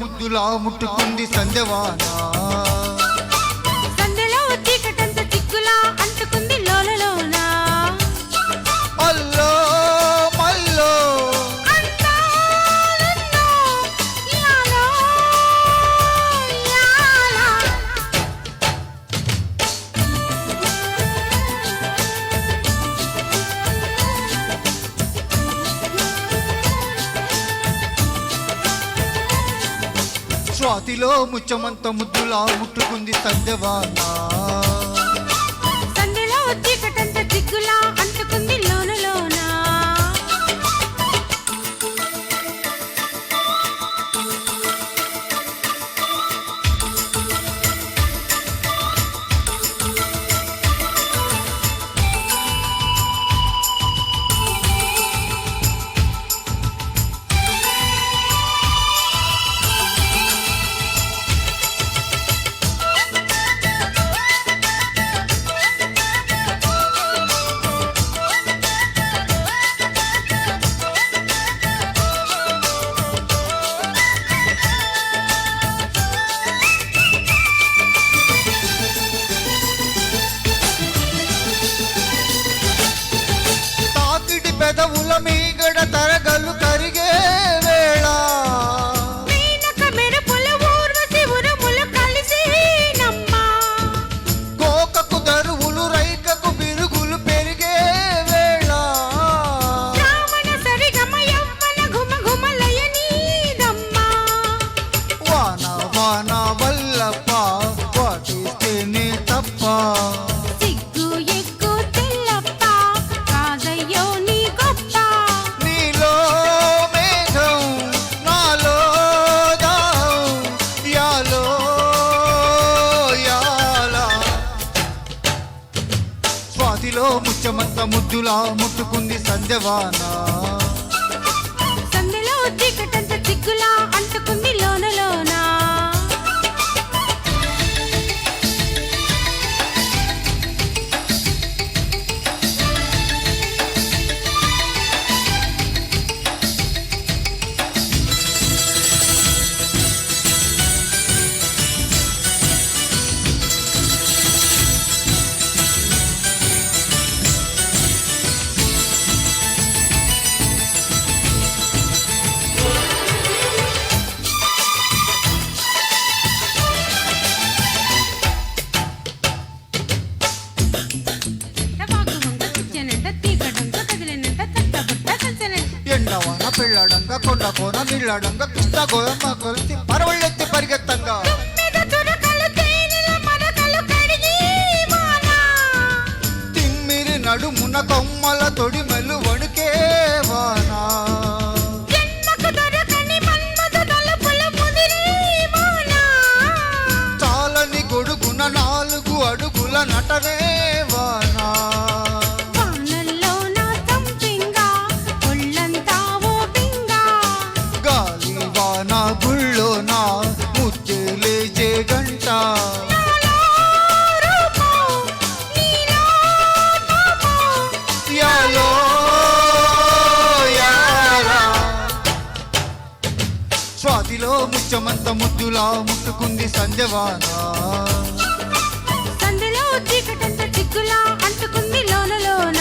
ముద్దులా ముట్టుకుంది సంధ్యవానా? ఛాతిలో ముచ్చమంత ముద్దులా ముట్టుకుంది సంధ్యవానా. సందెలో చీకటంత చిక్కులా వాన వాన వల్లప్ప వాటిస్తేనే తప్ప. సిగ్గు ఎగ్గు తెల్లప్ప, కాదయ్యో నీ గొప్ప. నీలో మేఘం నాలో దాహం యాలో యాలా. స్వాతిలో ముచ్చమంత ముద్దులా ముట్టుకుంది సంధ్యవానా. ఎండవాన పిల్లడంగా కొండ కోన నీళ్ళడంగా కృష్ణ గోయమ్మ కలిసి పరవళ్ళెత్తి పరిగెత్తంగా. తిమ్మిరి నడుమున కొమ్మల తొడిమెలు యాలో యారా. స్వాతిలో ముచ్చమంత ముద్దులా ముట్టుకుంది సంధ్యవానా. సందెలో చిక్కులా అంటుకుంది లోనలోనా. అల్లో